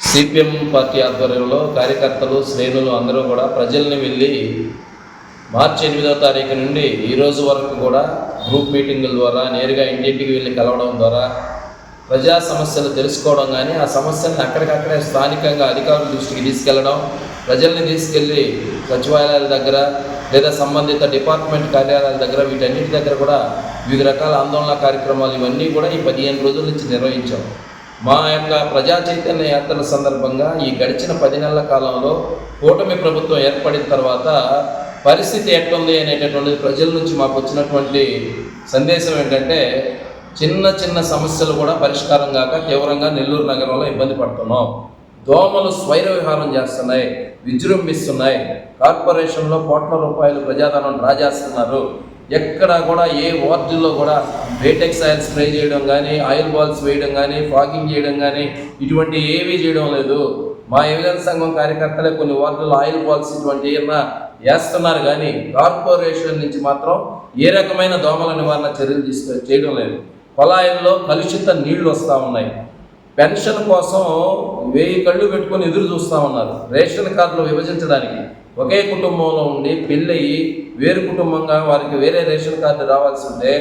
CPM party ఆధ్వర్యంలో కార్యకర్తలు శ్రేణులు అందరూ కూడా ప్రజల్ని వెళ్ళి మార్చి ఎనిమిదో తారీఖు నుండి ఈరోజు వరకు కూడా గ్రూప్ మీటింగుల ద్వారా నేరుగా ఇంటింటికి వెళ్ళి కలవడం ద్వారా ప్రజా సమస్యలు తెలుసుకోవడం కానీ ఆ సమస్యలను అక్కడికక్కడే స్థానికంగా అధికారుల దృష్టికి తీసుకెళ్ళడం ప్రజల్ని తీసుకెళ్ళి సచివాలయాల దగ్గర లేదా సంబంధిత డిపార్ట్మెంట్ కార్యాలయాల దగ్గర వీటన్నిటి దగ్గర కూడా వివిధ రకాల ఆందోళన కార్యక్రమాలు ఇవన్నీ కూడా ఈ పదిహేను రోజుల నుంచి నిర్వహించాం. మా యొక్క ప్రజా చైతన్య యాత్రల సందర్భంగా ఈ గడిచిన పది నెలల కాలంలో కూటమి ప్రభుత్వం ఏర్పడిన తర్వాత పరిస్థితి ఎట్లుంది అనేటటువంటిది ప్రజల నుంచి మాకు వచ్చినటువంటి సందేశం ఏంటంటే చిన్న చిన్న సమస్యలు కూడా పరిష్కారం కాక తీవ్రంగా నెల్లూరు నగరంలో ఇబ్బంది పడుతున్నాం. దోమలు స్వైర విహారం చేస్తున్నాయి విజృంభిస్తున్నాయి. కార్పొరేషన్లో కోట్ల రూపాయలు ప్రజాధనం రాజేస్తున్నారు. ఎక్కడ కూడా ఏ వార్డుల్లో కూడా వేటెక్స్ ఆయిల్ స్ప్రే చేయడం కానీ ఆయిల్ బాల్స్ వేయడం కానీ ఫాగింగ్ చేయడం కానీ ఇటువంటి ఏమీ చేయడం లేదు. మా యువజన సంఘం కార్యకర్తలే కొన్ని వార్డుల్లో ఆయిల్ బాల్స్ ఇటువంటి ఏమన్నా వేస్తున్నారు కానీ కార్పొరేషన్ నుంచి మాత్రం ఏ రకమైన దోమల నివారణ చర్యలు తీసుకు చేయడం లేదు. కొలాయిల్లో కలుషిత నీళ్ళు వస్తూ ఉన్నాయి. పెన్షన్ కోసం వెయ్యి కళ్ళు పెట్టుకొని ఎదురు చూస్తూ ఉన్నారు. రేషన్ కార్డులు విభజించడానికి ఒకే కుటుంబంలో ఉండి పెళ్ళయి వేరు కుటుంబంగా వారికి వేరే రేషన్ కార్డు రావాల్సి ఉంటే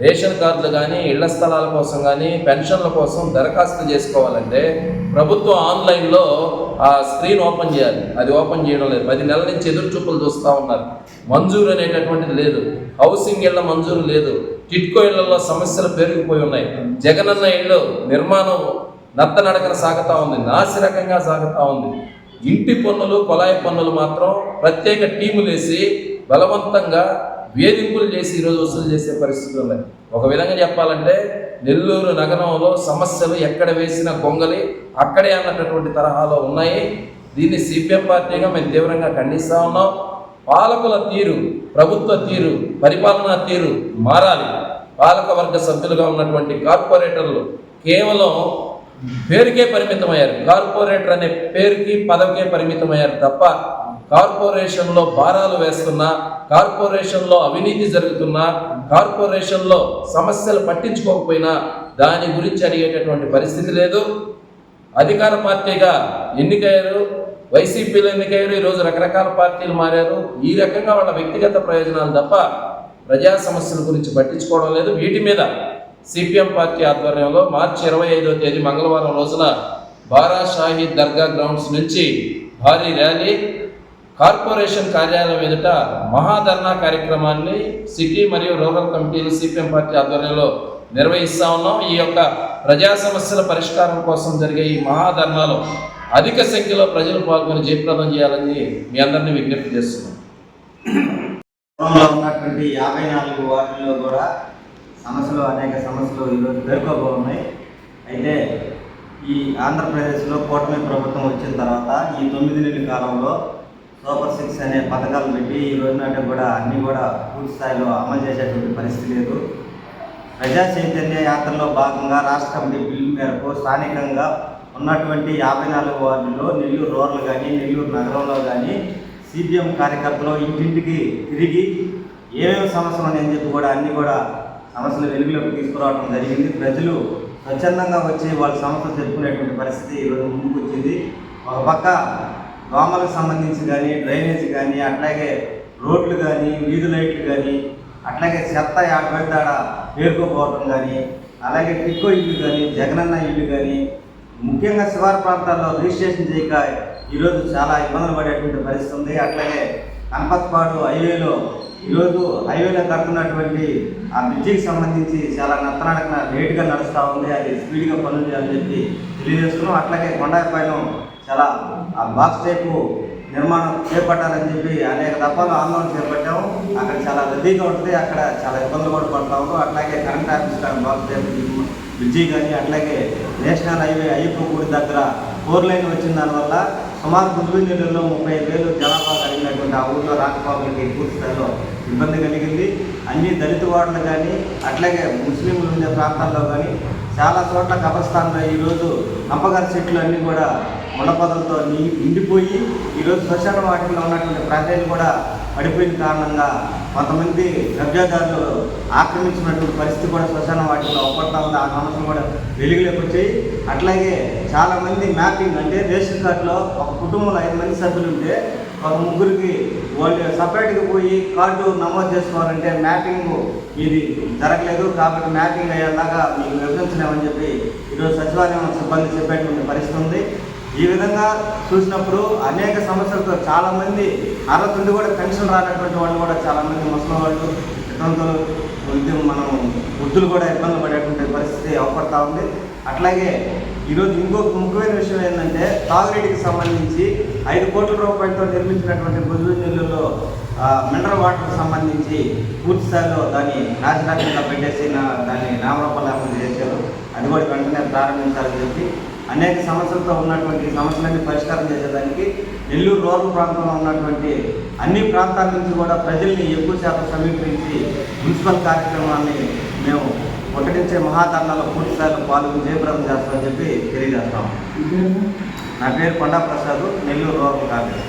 రేషన్ కార్డులు కానీ ఇళ్ళ స్థలాల కోసం కానీ పెన్షన్ల కోసం దరఖాస్తు చేసుకోవాలంటే ప్రభుత్వం ఆన్లైన్లో ఆ స్క్రీన్ ఓపెన్ చేయాలి. అది ఓపెన్ చేయడం లేదు. పది నెలల నుంచి ఎదురు చూపులు చూస్తూ ఉన్నారు. మంజూరు అనేటటువంటిది లేదు. హౌసింగ్ ఇళ్ళ మంజూరు లేదు. టిట్కో ఇళ్ళలో సమస్యలు పెరిగిపోయి ఉన్నాయి. జగనన్న ఇళ్ళు నిర్మాణం నత్తనడకన సాగుతూ ఉంది. నాసిరకంగా సాగుతూ ఉంది. ఇంటి పన్నులు కొలాయి పన్నులు మాత్రం ప్రత్యేక టీములు వేసి బలవంతంగా వేధింపులు చేసి ఈరోజు వసూలు చేసే పరిస్థితులు ఉన్నాయి. ఒక విధంగా చెప్పాలంటే నెల్లూరు నగరంలో సమస్యలు ఎక్కడ వేసిన గొంగలి అక్కడే అన్నటువంటి తరహాలో ఉన్నాయి. దీన్ని సిపిఎం పార్టీగా మేము తీవ్రంగా ఖండిస్తూ ఉన్నాం. పాలకుల తీరు ప్రభుత్వ తీరు పరిపాలనా తీరు మారాలి. పాలక వర్గ సభ్యులుగా ఉన్నటువంటి కార్పొరేటర్లు కేవలం పేరుకే పరిమితమయ్యారు. కార్పొరేటర్ అనే పేరుకి పదవికే పరిమితమయ్యారు తప్ప కార్పొరేషన్లో భారాలు వేస్తున్నా కార్పొరేషన్లో అవినీతి జరుగుతున్నా కార్పొరేషన్లో సమస్యలు పట్టించుకోకపోయినా దాని గురించి అడిగేటటువంటి పరిస్థితి లేదు. అధికార పార్టీగా ఎన్నికయ్యారు వైసీపీలో ఎన్నికయ్యారు ఈరోజు రకరకాల పార్టీలు మారారు. ఈ రకంగా వాళ్ళ వ్యక్తిగత ప్రయోజనాలు తప్ప ప్రజా సమస్యల గురించి పట్టించుకోవడం లేదు. వీటి మీద సిపిఎం పార్టీ ఆధ్వర్యంలో మార్చి ఇరవై ఐదో తేదీ మంగళవారం రోజున బారా దర్గా గ్రౌండ్స్ నుంచి భారీ ర్యాలీ. కార్పొరేషన్ కార్యాలయం ఎదుట మహాధర్నా కార్యక్రమాన్ని సిటీ మరియు రూరల్ కమిటీలు సిపిఎం పార్టీ ఆధ్వర్యంలో నిర్వహిస్తా ఉన్నాం. ఈ యొక్క ప్రజా సమస్యల పరిష్కారం కోసం జరిగే ఈ మహాధర్నాలో అధిక సంఖ్యలో ప్రజలు పాల్గొని జయప్రదం చేయాలని మీ అందరినీ విజ్ఞప్తి చేస్తున్నాం. ఉన్నటువంటి యాభై నాలుగు వార్డుల్లో కూడా సమస్యలు అనేక సమస్యలు ఈరోజు పేర్కోబోన్నాయి అయితే ఈ ఆంధ్రప్రదేశ్లో కూటమి ప్రభుత్వం వచ్చిన తర్వాత ఈ తొమ్మిది నెలల కాలంలో సూపర్ సిక్స్ అనే పథకాలు పెట్టి ఈ రోజు నాటి కూడా అన్నీ కూడా పూర్తి స్థాయిలో అమలు చేసేటువంటి పరిస్థితి లేదు. ప్రజా చైతన్య యాత్రలో భాగంగా రాష్ట్ర కమిటీ బిల్లు మేరకు స్థానికంగా ఉన్నటువంటి యాభై నాలుగు వార్డుల్లో నెల్లూరు రూరల్ కానీ నెల్లూరు నగరంలో కానీ సిపిఎం కార్యకర్తలు ఇంటింటికి తిరిగి ఏమేమి సమస్యలు ఉన్నాయని చెప్పి కూడా అన్నీ కూడా సమస్యలు వెలుగులోకి తీసుకురావడం జరిగింది. ప్రజలు స్వచ్ఛందంగా వచ్చి వాళ్ళ సమస్యలు చెప్పుకునేటువంటి పరిస్థితి ఈరోజు ముందుకు వచ్చింది. ఒక పక్క దోమలకు సంబంధించి కానీ డ్రైనేజ్ కానీ అట్లాగే రోడ్లు కానీ వీధి లైట్లు కానీ అట్లాగే చెత్త ఆడబెడతాడ పేరుకోపోవడం కానీ అలాగే టిక్కో ఇల్లు కానీ జగనన్న ఇల్లు కానీ ముఖ్యంగా శివారు ప్రాంతాల్లో రిజిస్ట్రేషన్ చేయక ఈరోజు చాలా ఇబ్బందులు పడేటువంటి పరిస్థితి ఉంది. అట్లాగే కనపత్పాడు హైవేలో ఈరోజు హైవేలో కడుతున్నటువంటి ఆ బ్రిడ్జికి సంబంధించి చాలా నత్తనడకన లేటుగా నడుస్తూ ఉంది. అది స్పీడ్గా పనులు చేయాలని చెప్పి తెలియజేస్తున్నాం. అట్లాగే కొండాయిపాలెం చాలా ఆ బాక్స్ టైపు నిర్మాణం చేపట్టాలని చెప్పి అనేక దఫాలు ఆందోళన చేపట్టాము. అక్కడ చాలా రద్దీగా ఉంటుంది. అక్కడ చాలా ఇబ్బందులు కూడా పడతాము అట్లాగే కరెంట్ ఆఫీస్ కానీ బాక్స్ టైపు బ్రిడ్జి కానీ అట్లాగే నేషనల్ హైవే అయ్యప్ప గుడి దగ్గర ఫోర్ లైన్ వచ్చిన దానివల్ల సుమారు గుంటూరు జిల్లాలో ముప్పై ఐదు వేలు జనాభా కలిగినటువంటి ఆ ఊళ్ళో రాకపోకలకి పూర్తి స్థాయిలో ఇబ్బంది కలిగింది. అన్ని దళిత వార్డులు కానీ అట్లాగే ముస్లింలు ఉండే ప్రాంతాల్లో కానీ చాలా చోట్ల కబర్స్థాన్లో ఈరోజు అంపగారి చెట్లు అన్నీ కూడా ముళ్ళపొదలతో నిండిపోయి ఈరోజు శ్మశాన వాటిలో ఉన్నటువంటి ప్రజలు కూడా పడిపోయిన కారణంగా కొంతమంది కబ్జాదారులు ఆక్రమించినటువంటి పరిస్థితి కూడా శ్మశాన వాటిలో అవపడతా ఉంది. ఆ సమస్యలు కూడా వెలుగులోకి వచ్చాయి. అట్లాగే చాలామంది మ్యాపింగ్ అంటే రేషన్ కార్డులో ఒక కుటుంబంలో ఐదు మంది సభ్యులు ఉంటే ఒక ముగ్గురికి వాళ్ళు సపరేట్గా పోయి కార్డు నమోదు చేసుకోవాలంటే మ్యాపింగ్ ఇది జరగలేదు కాబట్టి మ్యాపింగ్ అయ్యేలాగా మీకు వివరించలేమని చెప్పి ఈరోజు సచివాలయం సిబ్బంది చెప్పేటువంటి పరిస్థితి ఉంది. ఈ విధంగా చూసినప్పుడు అనేక సమస్యలతో చాలామంది అర్హత ఉండి కూడా పెన్షన్ రానటువంటి వాళ్ళు కూడా చాలామంది ముసలి వాళ్ళు వితంతులు వృద్ధి మనం వృద్ధులు కూడా ఇబ్బందులు పడేటువంటి పరిస్థితి అవపడతా ఉంది. అట్లాగే ఈరోజు ఇంకొక ముఖ్యమైన విషయం ఏంటంటే తాగునీటికి సంబంధించి ఐదు కోట్ల రూపాయలతో నిర్మించినటువంటి బుద్ధు నీళ్ళలో మినరల్ వాటర్కి సంబంధించి పూర్తి స్థాయిలో దాన్ని నాశనాత్మకంగా పెట్టేసి దాన్ని దాన్ని నామరూపాలు చేశారు. అది కూడా వెంటనే ప్రారంభించాలని చెప్పి అనేక సమస్యలతో ఉన్నటువంటి సమస్యలన్నీ పరిష్కారం చేసేదానికి నెల్లూరు రూరల్ ప్రాంతంలో ఉన్నటువంటి అన్ని ప్రాంతాల నుంచి కూడా ప్రజల్ని ఎక్కువ శాతం సమీకరించి మున్సిపల్ కార్యక్రమాన్ని మేము ప్రకటించే మహాధర్నాలో పూర్తి స్థాయిలో పాల్గొని జయప్రదం చేస్తామని చెప్పి తెలియజేస్తాం. నా పేరు కొండా ప్రసాద్ నెల్లూరు రూరల్ కాంగ్రెస్